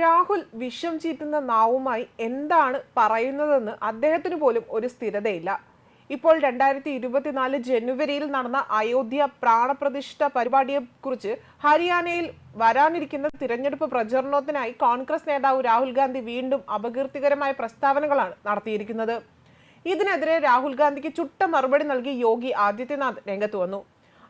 രാഹുൽ വിഷം ചീറ്റുന്ന നാവുമായി എന്താണ് പറയുന്നതെന്ന് അദ്ദേഹത്തിന് പോലും ഒരു സ്ഥിരതയില്ല. ഇപ്പോൾ രണ്ടായിരത്തി ഇരുപത്തിനാല് ജനുവരിയിൽ നടന്ന അയോധ്യ പ്രാണപ്രതിഷ്ഠ പരിപാടിയെ കുറിച്ച് ഹരിയാനയിൽ വരാനിരിക്കുന്ന തിരഞ്ഞെടുപ്പ് പ്രചരണത്തിനായി കോൺഗ്രസ് നേതാവ് രാഹുൽ ഗാന്ധി വീണ്ടും അപകീർത്തികരമായ പ്രസ്താവനകളാണ് നടത്തിയിരിക്കുന്നത്. ഇതിനെതിരെ രാഹുൽ ഗാന്ധിക്ക് ചുട്ട മറുപടി നൽകി യോഗി ആദിത്യനാഥ് രംഗത്ത് വന്നു.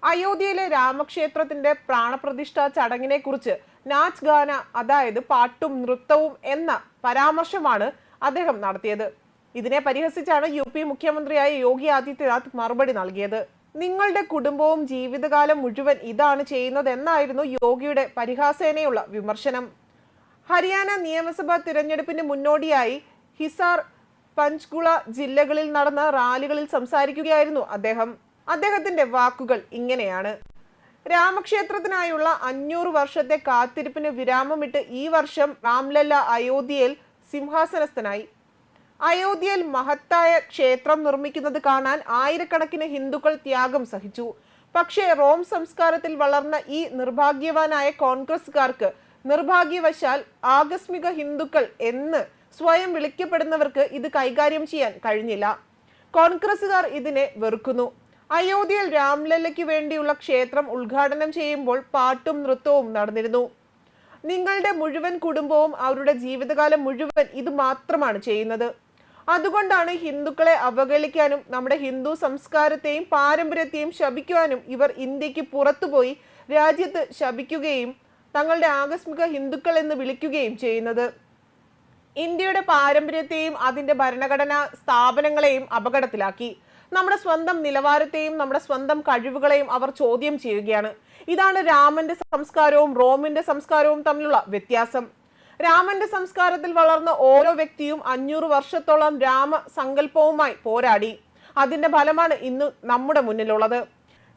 അയോധ്യയിലെ രാമക്ഷേത്രത്തിന്റെ പ്രാണപ്രതിഷ്ഠ ചടങ്ങിനെ കുറിച്ച് നാച്ച് ഗാന അതായത് പാട്ടും നൃത്തവും എന്ന പരാമർശമാണ് അദ്ദേഹം നടത്തിയത്. ഇതിനെ പരിഹസിച്ചാണ് യു പി മുഖ്യമന്ത്രിയായ യോഗി ആദിത്യനാഥ് മറുപടി നൽകിയത്. നിങ്ങളുടെ കുടുംബവും ജീവിതകാലം മുഴുവൻ ഇതാണ് ചെയ്യുന്നത് എന്നായിരുന്നു യോഗിയുടെ പരിഹാസേനയുള്ള വിമർശനം. ഹരിയാന നിയമസഭാ തിരഞ്ഞെടുപ്പിന് മുന്നോടിയായി ഹിസാർ പഞ്ച്കുള ജില്ലകളിൽ നടന്ന റാലികളിൽ സംസാരിക്കുകയായിരുന്നു അദ്ദേഹം. അദ്ദേഹത്തിന്റെ വാക്കുകൾ ഇങ്ങനെയാണ്. രാമക്ഷേത്രത്തിനായുള്ള അഞ്ഞൂറ് വർഷത്തെ കാത്തിരിപ്പിന് വിരാമമിട്ട് ഈ വർഷം രാംലല്ല അയോധ്യയിൽ സിംഹാസനസ്ഥനായി. അയോധ്യയിൽ മഹത്തായ ക്ഷേത്രം നിർമ്മിക്കുന്നത് കാണാൻ ആയിരക്കണക്കിന് ഹിന്ദുക്കൾ ത്യാഗം സഹിച്ചു. പക്ഷേ റോം സംസ്കാരത്തിൽ വളർന്ന ഈ നിർഭാഗ്യവാനായ കോൺഗ്രസ്സുകാർക്ക് നിർഭാഗ്യവശാൽ ആകസ്മിക ഹിന്ദുക്കൾ എന്ന് സ്വയം വിളിക്കപ്പെടുന്നവർക്ക് ഇത് കൈകാര്യം ചെയ്യാൻ കഴിഞ്ഞില്ല. കോൺഗ്രസുകാർ ഇതിനെ വെറുക്കുന്നു. അയോധ്യയിൽ രാംലല്ലയ്ക്ക് വേണ്ടിയുള്ള ക്ഷേത്രം ഉദ്ഘാടനം ചെയ്യുമ്പോൾ പാട്ടും നൃത്തവും നടന്നിരുന്നു. നിങ്ങളുടെ മുഴുവൻ കുടുംബവും അവരുടെ ജീവിതകാലം മുഴുവൻ ഇത് മാത്രമാണ് ചെയ്യുന്നത്. അതുകൊണ്ടാണ് ഹിന്ദുക്കളെ അവഗണിക്കാനും നമ്മുടെ ഹിന്ദു സംസ്കാരത്തെയും പാരമ്പര്യത്തെയും ശപിക്കുവാനും ഇവർ ഇന്ത്യയ്ക്ക് പുറത്തുപോയി രാജ്യത്ത് ശപിക്കുകയും തങ്ങളുടെ ആകസ്മിക ഹിന്ദുക്കൾ എന്ന് വിളിക്കുകയും ചെയ്യുന്നത്. ഇന്ത്യയുടെ പാരമ്പര്യത്തെയും അതിന്റെ ഭരണഘടനാ സ്ഥാപനങ്ങളെയും അപകടത്തിലാക്കി. നമ്മുടെ സ്വന്തം നിലവാരത്തെയും നമ്മുടെ സ്വന്തം കഴിവുകളെയും അവർ ചോദ്യം ചെയ്യുകയാണ്. ഇതാണ് രാമന്റെ സംസ്കാരവും റോമിന്റെ സംസ്കാരവും തമ്മിലുള്ള വ്യത്യാസം. രാമന്റെ സംസ്കാരത്തിൽ വളർന്ന ഓരോ വ്യക്തിയും അഞ്ഞൂറ് വർഷത്തോളം രാമ സങ്കല്പവുമായി പോരാടി. അതിന്റെ ഫലമാണ് ഇന്ന് നമ്മുടെ മുന്നിലുള്ളത്.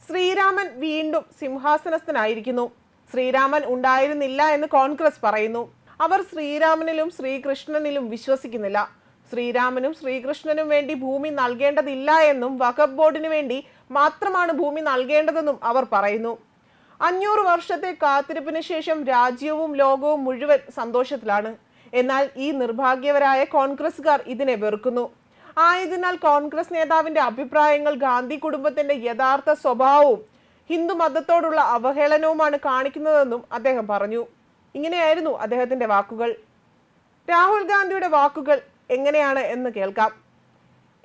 ശ്രീരാമൻ വീണ്ടും സിംഹാസനസ്ഥനായിരിക്കുന്നു. ശ്രീരാമൻ ഉണ്ടായിരുന്നില്ല എന്ന് കോൺഗ്രസ് പറയുന്നു. അവർ ശ്രീരാമനിലും ശ്രീകൃഷ്ണനിലും വിശ്വസിക്കുന്നില്ല. ശ്രീരാമനും ശ്രീകൃഷ്ണനും വേണ്ടി ഭൂമി നൽകേണ്ടതില്ല എന്നും വഖഫ് ബോർഡിന് വേണ്ടി മാത്രമാണ് ഭൂമി നൽകേണ്ടതെന്നും അവർ പറയുന്നു. അഞ്ഞൂറ് വർഷത്തെ കാത്തിരിപ്പിന് ശേഷം രാജ്യവും ലോകവും മുഴുവൻ സന്തോഷത്തിലാണ്. എന്നാൽ ഈ നിർഭാഗ്യവരായ കോൺഗ്രസ്സുകാർ ഇതിനെ വെറുക്കുന്നു. ആയതിനാൽ കോൺഗ്രസ് നേതാവിന്റെ അഭിപ്രായങ്ങൾ ഗാന്ധി കുടുംബത്തിന്റെ യഥാർത്ഥ സ്വഭാവവും ഹിന്ദു മതത്തോടുള്ള അവഹേളനവുമാണ് കാണിക്കുന്നതെന്നും അദ്ദേഹം പറഞ്ഞു. ഇങ്ങനെയായിരുന്നു അദ്ദേഹത്തിന്റെ വാക്കുകൾ. രാഹുൽ ഗാന്ധിയുടെ വാക്കുകൾ എങ്ങനെയാണ് എന്ന് കേൾക്കാം.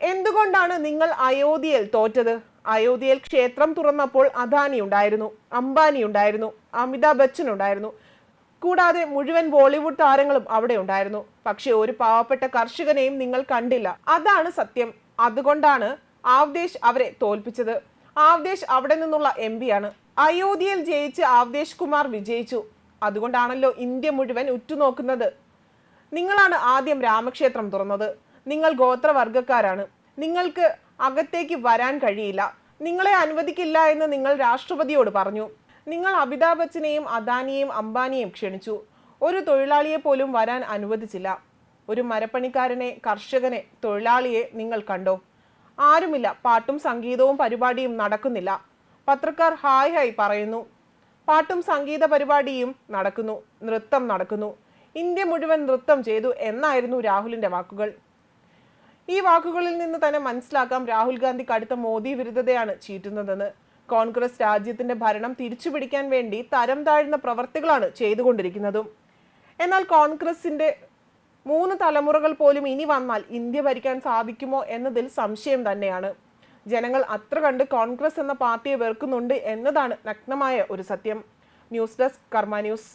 എന്തുകൊണ്ടാണ് നിങ്ങൾ അയോധ്യയിൽ തോറ്റത്? അയോധ്യയിൽ ക്ഷേത്രം തുറന്നപ്പോൾ അദാനി ഉണ്ടായിരുന്നു അംബാനി ഉണ്ടായിരുന്നു അമിതാഭ് ബച്ചൻ ഉണ്ടായിരുന്നു. കൂടാതെ മുഴുവൻ ബോളിവുഡ് താരങ്ങളും അവിടെ ഉണ്ടായിരുന്നു. പക്ഷേ ഒരു പാവപ്പെട്ട കർഷകനെയും നിങ്ങൾ കണ്ടില്ല. അതാണ് സത്യം. അതുകൊണ്ടാണ് ആവ്ദേശ് അവരെ തോൽപ്പിച്ചത്. ആവ്ദേശ് അവിടെ നിന്നുള്ള എം ആണ്. അയോധ്യയിൽ ജയിച്ച് ആവ്ദേശ് കുമാർ വിജയിച്ചു. അതുകൊണ്ടാണല്ലോ ഇന്ത്യ മുഴുവൻ ഉറ്റുനോക്കുന്നത്. നിങ്ങളാണ് ആദ്യം രാമക്ഷേത്രം തുറന്നത്. നിങ്ങൾ ഗോത്രവർഗക്കാരാണ് നിങ്ങൾക്ക് അകത്തേക്ക് വരാൻ കഴിയില്ല. നിങ്ങളെ അനുവദിക്കില്ല എന്ന് നിങ്ങൾ രാഷ്ട്രപതിയോട് പറഞ്ഞു. നിങ്ങൾ അമിതാഭ് ബച്ചനെയും അദാനിയെയും അംബാനിയെയും ക്ഷണിച്ചു. ഒരു തൊഴിലാളിയെ പോലും വരാൻ അനുവദിച്ചില്ല. ഒരു മരപ്പണിക്കാരനെ കർഷകനെ തൊഴിലാളിയെ നിങ്ങൾ കണ്ടോ? ആരുമില്ല. പാട്ടും സംഗീതവും പരിപാടിയും നടക്കുന്നില്ല. പത്രക്കാർ ഹായ് ഹായ് പറയുന്നു. പാട്ടും സംഗീത പരിപാടിയും നടക്കുന്നു. നൃത്തം നടക്കുന്നു. ഇന്ത്യ മുഴുവൻ നൃത്തം ചെയ്തു എന്നായിരുന്നു രാഹുലിന്റെ വാക്കുകൾ. ഈ വാക്കുകളിൽ നിന്ന് തന്നെ മനസ്സിലാക്കാം രാഹുൽ ഗാന്ധി കടുത്ത മോദി വിരുദ്ധതയാണ് ചീറ്റുന്നതെന്ന്. കോൺഗ്രസ് രാജ്യത്തിന്റെ ഭരണം തിരിച്ചുപിടിക്കാൻ വേണ്ടി തരം താഴ്ന്ന പ്രവർത്തികളാണ് ചെയ്തുകൊണ്ടിരിക്കുന്നതും. എന്നാൽ കോൺഗ്രസിന്റെ മൂന്ന് തലമുറകൾ പോലും ഇനി വന്നാൽ ഇന്ത്യ ഭരിക്കാൻ സാധിക്കുമോ എന്നതിൽ സംശയം തന്നെയാണ്. ജനങ്ങൾ അത്ര കണ്ട് കോൺഗ്രസ് എന്ന പാർട്ടിയെ വെറുക്കുന്നുണ്ട് എന്നതാണ് നഗ്നമായ ഒരു സത്യം. News desk Karma news.